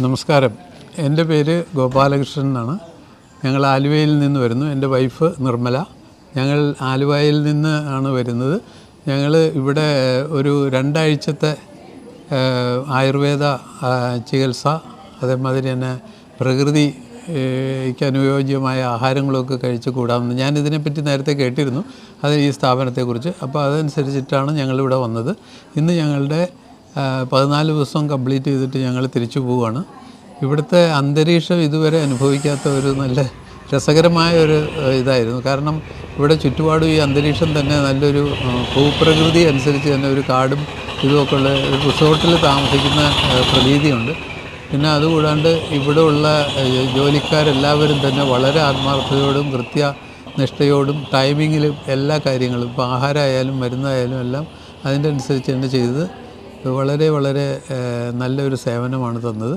നമസ്കാരം. എന്റെ പേര് ഗോപാലകൃഷ്ണൻ എന്നാണ്. ഞങ്ങൾ ആലുവയിൽ നിന്ന് വരുന്നു. എന്റെ വൈഫ് നിർമ്മല. ഞങ്ങൾ ആലുവയിൽ നിന്ന് ആണ് വരുന്നത്. ഞങ്ങൾ ഇവിടെ ഒരു രണ്ടാഴ്ചത്തെ ആയുർവേദ ചികിത്സ അതേമാതിരി തന്നെ പ്രകൃതിക്ക് അനുയോജ്യമായ ആഹാരങ്ങളൊക്കെ കഴിച്ച് കൂടാമെന്ന് ഞാൻ ഇതിനെപ്പറ്റി നേരത്തെ കേട്ടിരുന്നു. അത് ഈ സ്ഥാപനത്തെക്കുറിച്ച്. അപ്പോൾ അതനുസരിച്ചിട്ടാണ് ഞങ്ങളിവിടെ വന്നത്. ഇന്ന് ഞങ്ങളുടെ പതിനാല് ദിവസം കംപ്ലീറ്റ് ചെയ്തിട്ട് ഞങ്ങൾ തിരിച്ചു പോവുകയാണ്. ഇവിടുത്തെ അന്തരീക്ഷം ഇതുവരെ അനുഭവിക്കാത്ത ഒരു നല്ല രസകരമായ ഒരു ഇതായിരുന്നു. കാരണം ഇവിടെ ചുറ്റുപാടും ഈ അന്തരീക്ഷം തന്നെ നല്ലൊരു ഭൂപ്രകൃതി അനുസരിച്ച് തന്നെ ഒരു കാടും ഇതുമൊക്കെ ഉള്ള ഒരു റിസോർട്ടിൽ താമസിക്കുന്ന പ്രതീതിയുണ്ട്. പിന്നെ അതുകൂടാണ്ട് ഇവിടെ ഉള്ള ജോലിക്കാരെല്ലാവരും തന്നെ വളരെ ആത്മാർത്ഥതയോടും കൃത്യ നിഷ്ഠയോടും ടൈമിങ്ങിലും എല്ലാ കാര്യങ്ങളും ഇപ്പോൾ ആഹാരമായാലും മരുന്നായാലും എല്ലാം അതിന്റെ അനുസരിച്ച് തന്നെ ചെയ്തത്. വളരെ വളരെ നല്ലൊരു സേവനമാണ് തന്നത്.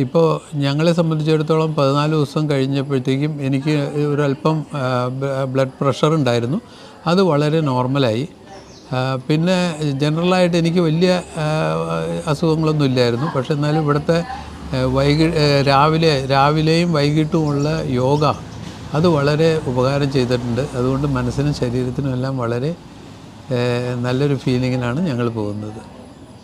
ഇപ്പോൾ ഞങ്ങളെ സംബന്ധിച്ചിടത്തോളം പതിനാല് ദിവസം കഴിഞ്ഞപ്പോഴത്തേക്കും എനിക്ക് ഒരല്പം ബ്ലഡ് പ്രഷർ ഉണ്ടായിരുന്നു. അത് വളരെ നോർമലായി. പിന്നെ ജനറലായിട്ട് എനിക്ക് വലിയ അസുഖങ്ങളൊന്നും ഇല്ലായിരുന്നു. പക്ഷെ എന്നാലും ഇവിടുത്തെ വൈകി രാവിലെ രാവിലെയും വൈകിട്ടുമുള്ള യോഗ അത് വളരെ ഉപകാരം ചെയ്തിട്ടുണ്ട്. അതുകൊണ്ട് മനസ്സിനും ശരീരത്തിനും എല്ലാം വളരെ നല്ലൊരു ഫീലിങ്ങിനാണ് ഞങ്ങൾ പോകുന്നത്.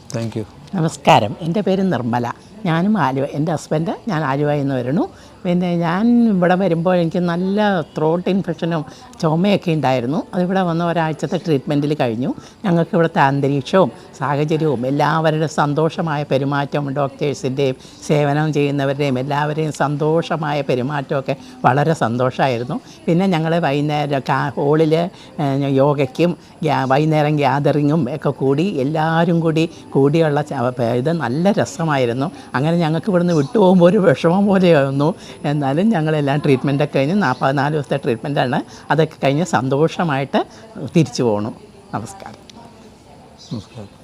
Thank you. നമസ്കാരം. എന്റെ പേര് നിർമ്മല. ഞാനും ആലുവ എന്റെ ഹസ്ബൻഡ് ഞാൻ ആലുവയിൽ നിന്ന് വരുന്നു. പിന്നെ ഞാൻ ഇവിടെ വരുമ്പോൾ എനിക്ക് നല്ല ത്രോട്ട് ഇൻഫെക്ഷനും ചുമയൊക്കെ ഉണ്ടായിരുന്നു. അതിവിടെ വന്ന ഒരാഴ്ചത്തെ ട്രീറ്റ്മെന്റിൽ കഴിഞ്ഞു. ഞങ്ങൾക്ക് ഇവിടുത്തെ അന്തരീക്ഷവും സാഹചര്യവും എല്ലാവരുടെ സന്തോഷമായ പെരുമാറ്റവും ഡോക്ടേഴ്സിന്റെയും സേവനം ചെയ്യുന്നവരുടെയും എല്ലാവരെയും സന്തോഷമായ പെരുമാറ്റമൊക്കെ വളരെ സന്തോഷമായിരുന്നു. പിന്നെ ഞങ്ങൾ വൈകുന്നേരം ഹോളിൽ യോഗയ്ക്കും ഗ്യാ- വൈകുന്നേരം ഗ്യാതറിങ്ങും ഒക്കെ കൂടി എല്ലാവരും കൂടി കൂടിയുള്ള ഇത് നല്ല രസമായിരുന്നു. അങ്ങനെ ഞങ്ങൾക്ക് ഇവിടുന്ന് വിട്ടുപോകുമ്പോൾ ഒരു വിഷമം പോലെയായിരുന്നു എന്നാലും ഞങ്ങളെല്ലാം ട്രീറ്റ്മെന്റൊക്കെ കഴിഞ്ഞ് നാൽപ്പത്തിനാല് ദിവസത്തെ ട്രീറ്റ്മെന്റാണ് അതൊക്കെ കഴിഞ്ഞ് സന്തോഷമായിട്ട് തിരിച്ചു പോകണം നമസ്കാരം. നമസ്കാരം.